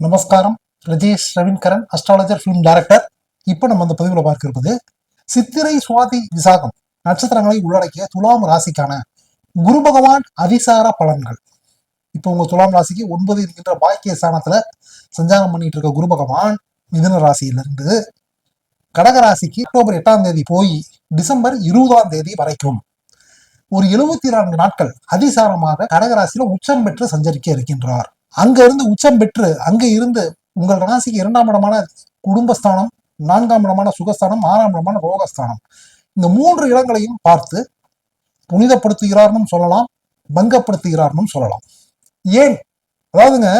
நமஸ்காரம். Rajesh Raveenkaran astrologer film director இப்போ நம்ம அந்த பதிவில் பார்க்க இருப்பது சித்திரை சுவாதி விசாகம் நட்சத்திரங்களை உள்ளடக்கிய துலாம் ராசிக்கான குரு பகவான் அதிசார பலன்கள். இப்போ உங்க துலாம் ராசிக்கு ஒன்பது இருக்கின்ற பாக்கிய ஸ்தானத்துல சஞ்சாரம் பண்ணிட்டு இருக்க குரு பகவான் மிதுன ராசியிலிருந்து கடக ராசிக்கு அக்டோபர் எட்டாம் தேதி போய் டிசம்பர் இருபதாம் தேதி வரைக்கும் ஒரு எழுபத்தி நான்கு நாட்கள் அதிசாரமாக கடகராசியில உச்சம் பெற்று சஞ்சரிக்க இருக்கின்றார். அங்க இருந்து உச்சம் பெற்று அங்க இருந்து உங்கள் ராசிக்கு இரண்டாம் இடமான குடும்பஸ்தானம் நான்காம் இடமான சுகஸ்தானம் ஆறாம் இடமான ரோகஸ்தானம். இந்த மூன்று இடங்களையும் பார்த்து புனிதப்படுத்துகிறார்னு சொல்லலாம் பங்கப்படுத்துகிறார்னு சொல்லலாம். ஏன்? அதாவதுங்க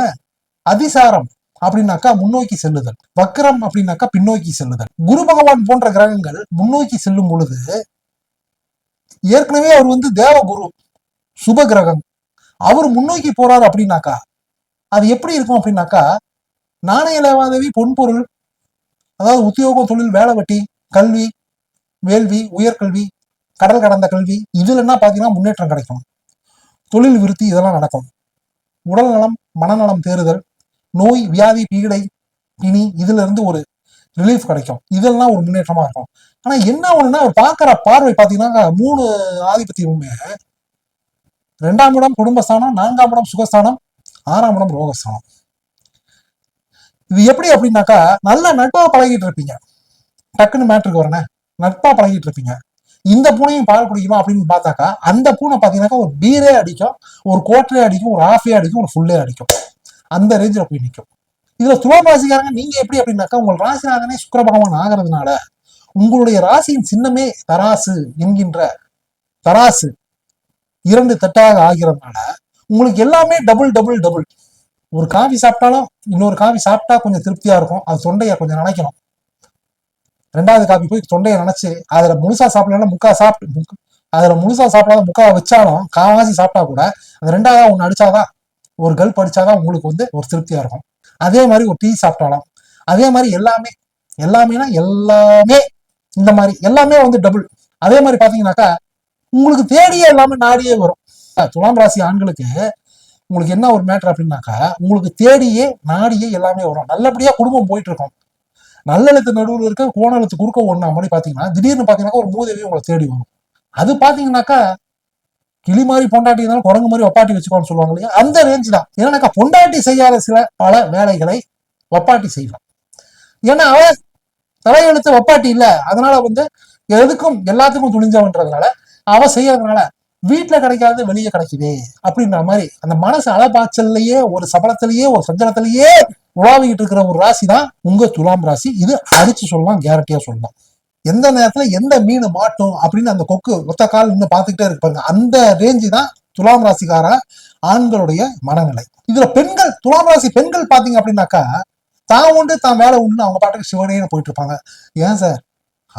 அதிசாரம் அப்படின்னாக்கா முன்னோக்கி செல்லுதல். வக்கரம் அப்படின்னாக்கா பின்னோக்கி செல்லுதல். குரு பகவான் போன்ற கிரகங்கள் முன்னோக்கி செல்லும் பொழுது ஏற்கனவே அவர் வந்து தேவகுரு சுப கிரகம். அவர் முன்னோக்கி போறாரு அப்படின்னாக்கா அது எப்படி இருக்கும் அப்படின்னாக்கா நாணய லேவாதேவி பொன்பொருள் அதாவது உத்தியோகம் தொழில் வேலை வட்டி கல்வி வேள்வி உயர்கல்வி கடல் கடந்த கல்வி இதுல என்ன பாத்தீங்கன்னா முன்னேற்றம் கிடைக்கும். தொழில் விருத்தி இதெல்லாம் நடக்கும். உடல் நலம் மனநலம் தேறுதல் நோய் வியாதி பீடை பிணி இதுல இருந்து ஒரு ரிலீஃப் கிடைக்கும். இதெல்லாம் ஒரு முன்னேற்றமா இருக்கும். ஆனா என்ன ஒண்ணுன்னா அவர் பார்க்கிற பார்வை பாத்தீங்கன்னா மூணு ஆதிபத்தியமுமே. ரெண்டாம் இடம் குடும்பஸ்தானம் நான்காம் இடம் சுகஸ்தானம் ஆறாம் இடம் ரோகஸ்தானம். இது எப்படி அப்படின்னாக்கா நல்ல நட்பா பழகிட்டு இருப்பீங்க டக்குன்னு மேட்ருக்கு வரனே. நட்பா பழகிட்டு இருப்பீங்க இந்த பூனையும் பால் குடிக்குமா அப்படின்னு பார்த்தாக்கா அந்த பூனை பார்த்தீங்கன்னாக்கா ஒரு பீரே அடிக்கும் ஒரு கோட்டரே அடிக்கும் ஒரு ஆஃபே அடிக்கும் ஒரு ஃபுல்லே அடிக்கும். அந்த ரேஞ்சில் போய் நிற்கும் இதில் துலாம் ராசிக்காரங்க நீங்க எப்படி அப்படின்னாக்கா உங்கள் ராசிநாதனே சுக்கர பகவான் ஆகிறதுனால உங்களுடைய ராசியின் சின்னமே தராசு என்கின்ற தராசு இரண்டு தட்டாக ஆகிறதுனால உங்களுக்கு எல்லாமே டபுள் டபுள் டபுள் ஒரு காஃபி சாப்பிட்டாலும் இன்னொரு காஃபி சாப்பிட்டா கொஞ்சம் திருப்தியா இருக்கும். அது தொண்டையை கொஞ்சம் நினைக்கணும். ரெண்டாவது காஃபி போய் தொண்டையை நினைச்சு அதுல முழுசா சாப்பிடலாம் முக்கா சாப்பிட்டு முக்கா அதுல முழுசா சாப்பிடாத முக்கா வச்சாலும் காவாசி சாப்பிட்டா கூட அது ரெண்டாவதா ஒன்று அடிச்சாதான் ஒரு கல்ப் அடிச்சாதான் உங்களுக்கு வந்து ஒரு திருப்தியா இருக்கும். அதே மாதிரி ஒரு டீ சாப்பிட்டாலும் அதே மாதிரி எல்லாமே எல்லாமேனா எல்லாமே இந்த மாதிரி எல்லாமே வந்து டபுள் அதே மாதிரி பாத்தீங்கன்னாக்கா உங்களுக்கு தேடியே எல்லாமே நாடியே வரும். துலாம் ராசி ஆண்களுக்கு உங்களுக்கு என்ன ஒரு மேட்டர் அப்படின்னாக்கா உங்களுக்கு தேடியே நாடியே எல்லாமே வரும். நல்லபடியா குடும்பம் போயிட்டு இருக்கும் நல்லெழுத்து நடுவில் இருக்க கோணெழுத்து குறுக்க ஒண்ணா மாதிரி பாத்தீங்கன்னா திடீர்னு பாத்தீங்கன்னாக்கா ஒரு மூதேவி உங்களை தேடி வரும். அது பாத்தீங்கன்னாக்கா கிளி மாதிரி பொண்டாட்டி இருந்தாலும் குரங்கு மாதிரி ஒப்பாட்டி வச்சுக்கோன்னு சொல்லுவாங்க இல்லையா? அந்த ரேஞ்ச் தான். ஏன்னாக்கா பொண்டாட்டி செய்யாத சில பல வேலைகளை ஒப்பாட்டி செய்யலாம். ஏன்னா அவ தலையெழுத்து ஒப்பாட்டி இல்ல. அதனால வந்து எதுக்கும் எல்லாத்துக்கும் துணிஞ்சவன்றதுனால அவ செய்யறதுனால வீட்டுல கிடைக்காது வெளியே கிடைக்குதே அப்படின்ற மாதிரி அந்த மனசு அலபாய்ச்சல்லையே ஒரு சபலத்திலேயே ஒரு சஞ்சலத்திலேயே உலாவிக்கிட்டு இருக்கிற ஒரு ராசி தான் உங்க துலாம் ராசி. இது அடிச்சு சொல்லலாம் கேரண்டியா சொல்லலாம். எந்த நேரத்துல எந்த மீன் மாட்டும் அப்படின்னு அந்த கொக்கு ஒத்த கால் நின்று பார்த்துக்கிட்டே இருப்பாங்க அந்த ரேஞ்சு தான் துலாம் ராசிக்கார ஆண்களுடைய மனநிலை. இதுல பெண்கள் துலாம் ராசி பெண்கள் பாத்தீங்க அப்படின்னாக்கா தான் உண்டு தான் வேலை உண்டு அவங்க பாட்டுக்கு சிவனேன்னு போயிட்டு இருப்பாங்க. ஏன் சார்?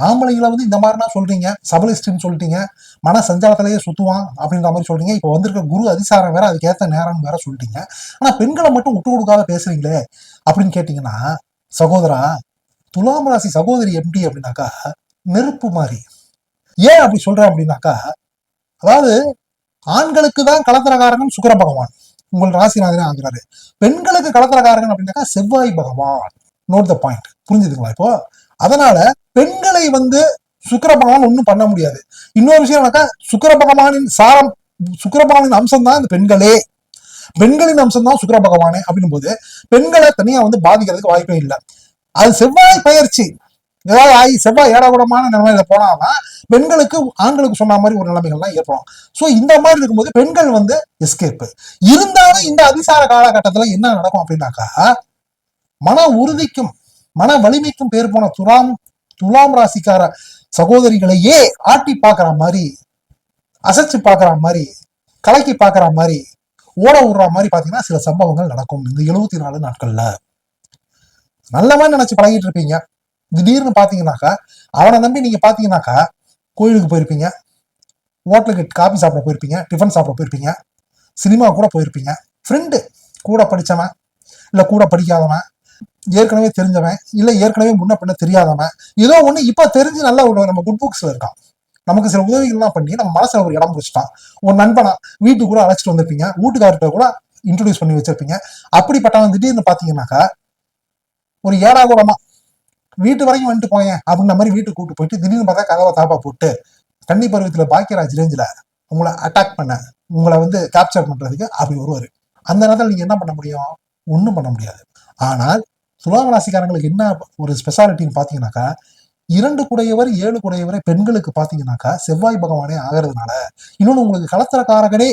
ஆம்பளைங்களை வந்து இந்த மாதிரினா சொல்றீங்க சபலிஸ்ட்னு சொல்லிட்டீங்க மன சஞ்சாரத்திலேயே சுத்துவான் அப்படின்ற மாதிரி சொல்றீங்க. இப்போ வந்திருக்க குரு அதிசாரம் வேற அதுக்கேற்ற நேரம் வேற சொல்லிட்டீங்க. ஆனா பெண்களை மட்டும் விட்டு கொடுக்காத பேசுறீங்களே அப்படின்னு கேட்டீங்கன்னா சகோதரா துலாம் ராசி சகோதரி எப்படி அப்படின்னாக்கா நெருப்பு மாதிரி. ஏன் அப்படி சொல்றேன் அப்படின்னாக்கா அதாவது ஆண்களுக்கு தான் கலத்திரகாரகன் சுக்கர பகவான். உங்கள் ராசிநாதனே ஆகிறாரு. பெண்களுக்கு கலத்திரகாரகன் அப்படின்னாக்கா செவ்வாய் பகவான். நோட் த பாயிண்ட் புரிஞ்சுதுங்களா இப்போ? அதனால பெண்களை வந்து சுக்கர பகவான் ஒன்றும் பண்ண முடியாது. இன்னொரு விஷயம் என்னக்கா சுக்கிர பகவானின் சாரம் சுக்கர பகவானின் அம்சம் தான் இந்த பெண்களே. பெண்களின் அம்சம் தான் சுக்கிர பகவானே அப்படின்னும் போது பெண்களை தனியா வந்து பாதிக்கிறதுக்கு வாய்ப்பே இல்லை. அது செவ்வாய் பயிற்சி. ஏதாவது ஆகி செவ்வாய் ஏடாகுடமான நிலைமையில போனாதான் பெண்களுக்கு ஆண்களுக்கு சொன்ன மாதிரி ஒரு நிலைமைகள்லாம் ஏற்படும். ஸோ இந்த மாதிரி இருக்கும்போது பெண்கள் வந்து எஸ்கேப் இருந்தாலும் இந்த அதிசார காலகட்டத்துல என்ன நடக்கும் அப்படின்னாக்கா மன உறுதிக்கும் மன வலிமைக்கும் பேர் போன துலாம் துலாம் ராசிக்கார சகோதரிகளையே ஆட்டி பார்க்குற மாதிரி அசைச்சு பார்க்குற மாதிரி கலக்கி பாக்குற மாதிரி ஓட விடுற மாதிரி பார்த்தீங்கன்னா சில சம்பவங்கள் நடக்கும் இந்த எழுபத்தி நாலு நாட்கள்ல. நல்ல மாதிரி நினைச்சு பழகிட்டு இருப்பீங்க. திடீர்னு பார்த்தீங்கன்னாக்கா அவனை நம்பி நீங்க பார்த்தீங்கன்னாக்கா கோயிலுக்கு போயிருப்பீங்க. ஹோட்டலுக்கு காபி சாப்பிட போயிருப்பீங்க டிஃபன் சாப்பிட போயிருப்பீங்க சினிமா கூட போயிருப்பீங்க. ஃப்ரெண்டு கூட படித்தவன் இல்லை கூட படிக்காதவன் ஏற்கனவே தெரிஞ்சவன் இல்லை ஏற்கனவே முன்ன பின்ன தெரியாதவன் ஏதோ ஒன்று இப்போ தெரிஞ்சு நல்ல ஒரு நம்ம குட் புக்ஸ்ல இருக்கான். நமக்கு சில உதவிகள்லாம் பண்ணி நம்ம மனசில் ஒரு இடம் பிடிச்சிட்டான். ஒரு நண்பனா வீட்டுக்கு கூட அழைச்சிட்டு வந்திருப்பீங்க வீட்டுக்கார்ட்ட கூட இன்ட்ரடியூஸ் பண்ணி வச்சிருப்பீங்க. அப்படிப்பட்டவன் திடீர்னு பார்த்தீங்கன்னாக்கா ஒரு ஏடாகூடமா வீட்டு வரைக்கும் வந்துட்டு போயேன் அப்படின்ற மாதிரி வீட்டுக்கு கூட்டு போயிட்டு திடீர்னு பார்த்தா கதவை தாப்பா போட்டு கன்னி பருவத்தில் பாக்கியராஜ் ரேஞ்சில் உங்களை அட்டாக் பண்ண உங்களை வந்து கேப்சர் பண்றதுக்கு அப்படி வருவார். அந்த நேரத்தில் நீங்க என்ன பண்ண முடியும்? ஒன்றும் பண்ண முடியாது. ஆனால் துலாம் ராசிக்காரங்களுக்கு என்ன ஒரு ஸ்பெஷாலிட்டின்னு பார்த்தீங்கன்னாக்கா இரண்டு குடையவர் ஏழு குடையவரை பெண்களுக்கு பார்த்தீங்கன்னாக்கா செவ்வாய் பகவானே ஆகிறதுனால இன்னொன்று உங்களுக்கு கலத்திரக்காரகனே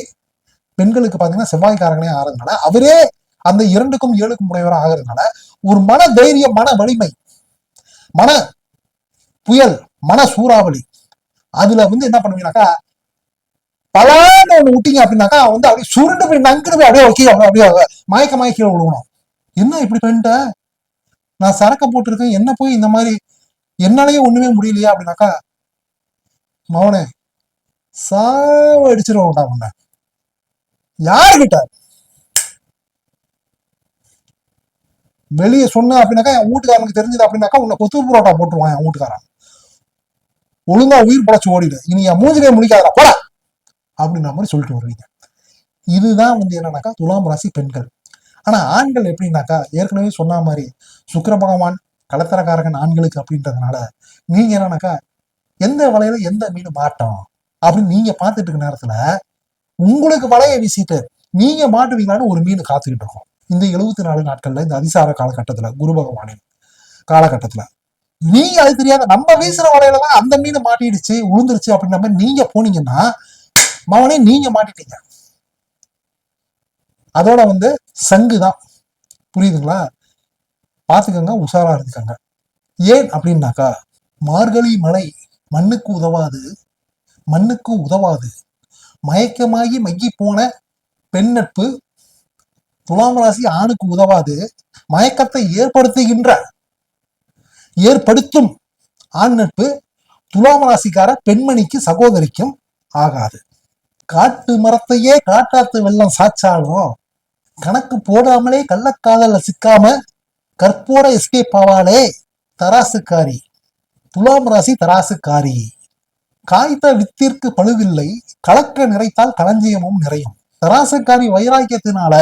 பெண்களுக்கு பார்த்தீங்கன்னா செவ்வாய் காரகனே ஆகிறதுனால அவரே அந்த இரண்டுக்கும் ஏழுக்கும் உடையவராக ஆகிறதுனால ஒரு மன தைரியம் மன வலிமை மன புயல் மன சூறாவளி அதுல வந்து என்ன பண்ணுவீங்கன்னாக்கா பலான்னு ஒண்ணு விட்டீங்க அப்படின்னாக்கா வந்து அப்படியே சுருண்டு போய் நங்குனு போய் அப்படியே கீழே அப்படியே மயக்க மயக்க விழுகணும் என்ன இப்படி பண்ணிட்ட? நான் சரக்க போட்டிருக்கேன். என்ன போய் இந்த மாதிரி? என்னாலேயே ஒண்ணுமே முடியலையா அப்படின்னாக்கா மவனே சாவ உன்ன உன்னை யாருகிட்ட வெளியே சொன்ன அப்படின்னாக்கா என் வீட்டுக்காரனுக்கு தெரிஞ்சது அப்படின்னாக்கா உன்னை கொத்து புரோட்டா போட்டுருவான் என் வீட்டுக்காரன். ஒழுங்கா உயிர் படைச்சு ஓடிடு. இனி என் மூஞ்சிலே முடிக்காதடா போட அப்படின்ற மாதிரி சொல்லிட்டு வருவீங்க. இதுதான் வந்து என்னன்னாக்கா துலாம் ராசி பெண்கள். ஆனா ஆண்கள் எப்படின்னாக்கா ஏற்கனவே சொன்ன மாதிரி சுக்கர பகவான் கலத்தரக்காரகன் ஆண்களுக்கு அப்படின்றதுனால நீங்க என்னன்னாக்கா எந்த வலையில எந்த மீன் மாட்டோம் அப்படின்னு நீங்க பார்த்துட்டு இருக்க நேரத்துல உங்களுக்கு வலையை வீசிட்டு நீங்க மாட்டுவீங்களான்னு ஒரு மீன் காத்துக்கிட்டு இருக்கோம். இந்த எழுபத்தி நாலு நாட்கள்ல இந்த அதிசார காலகட்டத்துல குரு பகவானின் காலகட்டத்துல. நீங்க அது தெரியாத நம்ம வீசுற வலையில தான் அந்த மீன் மாட்டிடுச்சு உளுந்துருச்சு அப்படின்ற மாதிரி நீங்க போனீங்கன்னா மவனே நீங்க மாட்டிட்டீங்க. அதோட வந்து சங்கு தான். புரியுதுங்களா? பார்த்துக்கோங்க உஷாரா இருந்துக்கங்க. ஏன் அப்படின்னாக்கா மார்கழி மலை மண்ணுக்கு உதவாது மண்ணுக்கு உதவாது. மயக்கமாகி மங்கி போன பெண் நட்பு துலாம் ராசி ஆணுக்கு உதவாது மயக்கத்தை ஏற்படுத்துகின்ற ஏற்படுத்தும் ஆண் நட்பு துலாம் ராசிக்கார பெண்மணிக்கு சகோதரிக்கும் ஆகாது. காட்டு மரத்தையே காட்டாத்து வெள்ளம் சாச்சாலும் கணக்கு போடாமலே கள்ளக்காதல சிக்காம கற்போட எஸ்கேப் ஆவாளே தராசுக்காரி. துலாம் ராசி தராசுக்காரி. காய்த்த வித்திற்கு பழுவில்லை கலக்க நிறைத்தால் களஞ்சியமும் நிறையும். தராசுக்காரி வைராக்கியத்தினால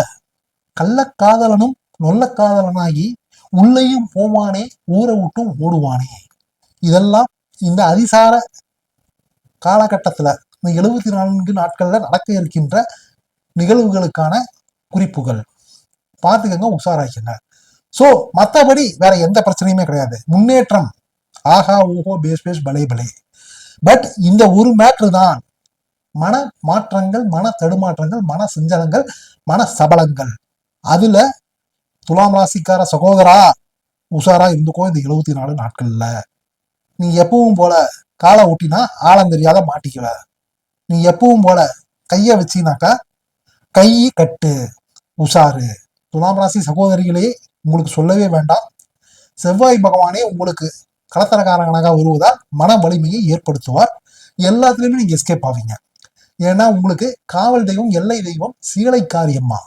கள்ளக்காதலனும் நொல்லக்காதலனாகி உள்ளேயும் போவானே ஊரை விட்டும் ஓடுவானே. இதெல்லாம் இந்த அதிசார காலகட்டத்தில் இந்த எழுபத்தி நான்கு நாட்களில் நடக்க இருக்கின்ற நிகழ்வுகளுக்கான குறிப்புகள். பார்த்துக்கங்க உஷாராக்கிங்க ஸோ மற்றபடி வேற எந்த பிரச்சனையுமே கிடையாது. முன்னேற்றம். ஆஹா ஓஹோ பேஸ் பேஸ் பலே பலே. பட் இந்த ஒரு மேட்ரு தான். மன மாற்றங்கள் மன தடுமாற்றங்கள் மன சஞ்சலங்கள் மன சபலங்கள். அதுல துலாம் ராசிக்கார சகோதரா உஷாரா இருந்துக்கோ இந்த எழுபத்தி நாலு நாட்கள்ல. நீ எப்பவும் போல காலை ஒட்டினா ஆழம் தெரியாத மாட்டிக்கல நீ எப்பவும் போல கைய வச்சினாக்கா கை கட்டு. உஷாரு. துலாம் ராசி சகோதரிகளே உங்களுக்கு சொல்லவே வேண்டாம். செவ்வாய் பகவானே உங்களுக்கு கலத்தரக்காரகனாக வருவதால் மன வலிமையை ஏற்படுத்துவார். எல்லாத்துலேயுமே நீங்கள் எஸ்கேப் ஆவீங்க. ஏன்னா உங்களுக்கு காவல் தெய்வம் எல்லை தெய்வம் சீலை காரியம்மா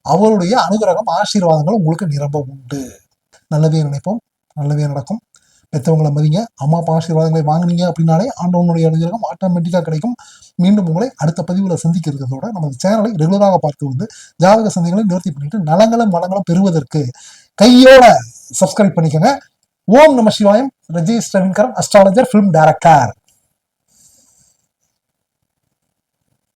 அவருடைய அனுகிரகம் ஆசீர்வாதங்கள் உங்களுக்கு நிரம்ப உண்டு. நல்லதே நினைப்போம். நல்லதே நடக்கும். பெற்றவங்களை மதிங்க. அம்மா அப்பா ஆசீர்வாதங்களை வாங்குனீங்க அப்படின்னாலே ஆண்டவனுடைய அனுகிரகம் ஆட்டோமேட்டிக்காக கிடைக்கும். மீண்டும் உங்களை அடுத்த பதிவில் சந்திக்கிறதோட நமது சேனலை ரெகுலராக பார்த்து வந்து ஜாதக சந்தைகளை நிவர்த்தி பண்ணிட்டு நலங்களும் வளங்களும் பெறுவதற்கு கையோட சப்ஸ்கிரைப் பண்ணிக்கோங்க. ஓம் நம Sivayam. Rajesh Ravinkaran astrologer film director